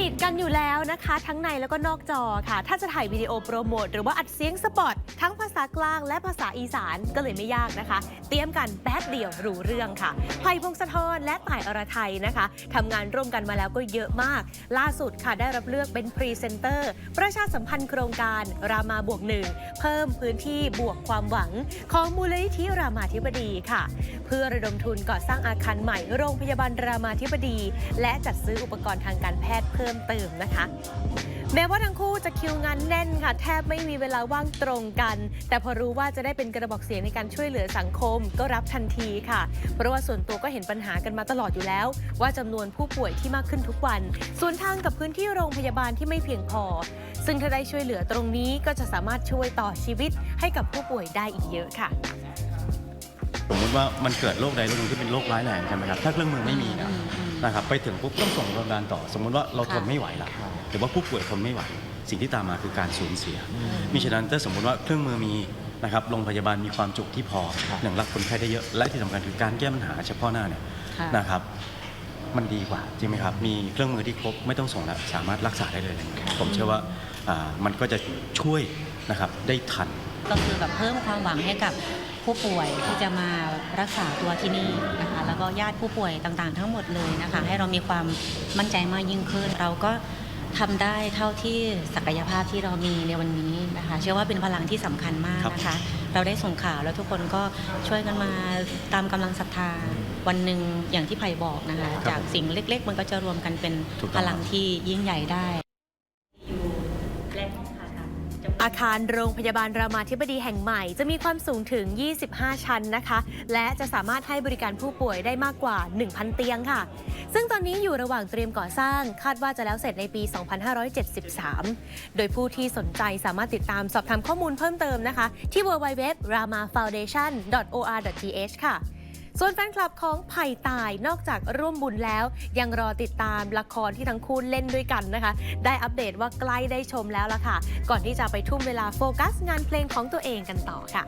นิทกันอยู่แล้วนะคะ ทั้งในแล้วก็นอกจอค่ะ ถ้าจะถ่ายวิดีโอโปรโมทหรือว่าอัดเสียงสปอตทั้งภาษากลางและภาษาอีสานก็เลยไม่ยากนะคะ เตรียมกันแป๊บเดียวรู้เรื่องค่ะไผ่พงศธรและต่ายอรไทยนะคะทำงานร่วมกันมาแล้วก็เยอะมาก ล่าสุดค่ะได้รับเลือกเป็นพรีเซนเตอร์ ประชาสัมพันธ์โครงการรามาบวกหนึ่งเพิ่มพื้นที่บวกความหวัง ของมูลนิธิรามาธิบดีค่ะ เพื่อระดมทุนก่อสร้างอาคารใหม่โรงพยาบาลรามาธิบดี และจัดซื้ออุปกรณ์ทางการแพทย์เพิ่มเติมนะคะแม้ว่าทั้งคู่จะคิวงานแน่นค่ะ แทบไม่มีเวลาว่างตรงกัน แต่พอรู้ว่าจะได้เป็นกระบอกเสียงในการช่วยเหลือสังคมก็รับทันทีค่ะ เพราะว่าส่วนตัวก็เห็นปัญหากันมาตลอดอยู่แล้ว ว่าจำนวนผู้ป่วยที่มากขึ้นทุกวัน ส่วนทางกับพื้นที่โรงพยาบาลที่ไม่เพียงพอ ซึ่งถ้าได้ช่วยเหลือตรงนี้ก็จะสามารถช่วยต่อชีวิตให้กับผู้ป่วยได้อีกเยอะค่ะสมมติว่ามันเกิดโรคใดโรคหนึ่งที่เป็นโรคร้ายแรงใช่ไหมครับถ้าเครื่องมือไม่มีนะ นะครับไปถึงปุ๊บต้องส่งโรงพยาบาลต่อ สมมติว่าเราทนไม่ไหวละหรือว่าผู้ป่วยทนไม่ไหว สิ่งที่ตามมาคือการสูญเสียมิฉะนั้นถ้าสมมติว่าเครื่องมือมีนะครับโรงพยาบาลมีความจุที่พอหนึ่งรับคนไข้ได้เยอะ และที่สำคัญคือการแก้ปัญหาเฉพาะหน้าเนี่ยค่ะนะครับมันดีกว่าจริงไหมครับ มีเครื่องมือที่ครบไม่ต้องส่งแล้วสามารถรักษาได้เลย ผมเชื่อว่าอ่ามันก็จะช่วยนะครับได้ทัน ก็คือแบบเพิ่มความหวังให้กับผู้ป่วยที่จะมารักษาตัวที่นี่นะคะแล้วก็ญาติผู้ป่วยต่างๆ ทั้งหมดเลยนะคะให้เรามีความมั่นใจมากยิ่งขึ้น เราก็ทำได้เท่าที่ศักยภาพที่เรามีในวันนี้นะคะเชื่อว่าเป็นพลังที่สำคัญมากนะคะ เราได้ส่งข่าวแล้วทุกคนก็ช่วยกันมาตามกำลังศรัทธาวันหนึ่งอย่างที่ไผ่บอกนะคะครับจากสิ่งเล็กๆ มันก็จะรวมกันเป็นถูกต้อง พลังที่ยิ่งใหญ่ได้ อาคารโรงพยาบาลรามาธิบดีแห่งใหม่ จะมีความสูงถึง 25 ชั้นนะคะ และจะสามารถให้บริการผู้ป่วยได้มากกว่า 1,000 เตียงค่ะ ซึ่งตอนนี้อยู่ระหว่างเตรียมก่อสร้าง คาดว่าจะแล้วเสร็จในปี 2573 โดยผู้ที่สนใจสามารถติดตามสอบถามข้อมูลเพิ่มเติมนะคะ ที่ www.ramafoundation.or.th ค่ะ ส่วนแฟนคลับของไผ่ตายนอกจากร่วมบุญแล้ว ยังรอติดตามละครที่ทั้งคู่เล่นด้วยกันนะคะ ได้อัปเดตว่าใกล้ได้ชมแล้วล่ะค่ะ ก่อนที่จะไปทุ่มเวลาโฟกัสงานเพลงของตัวเองกันต่อค่ะ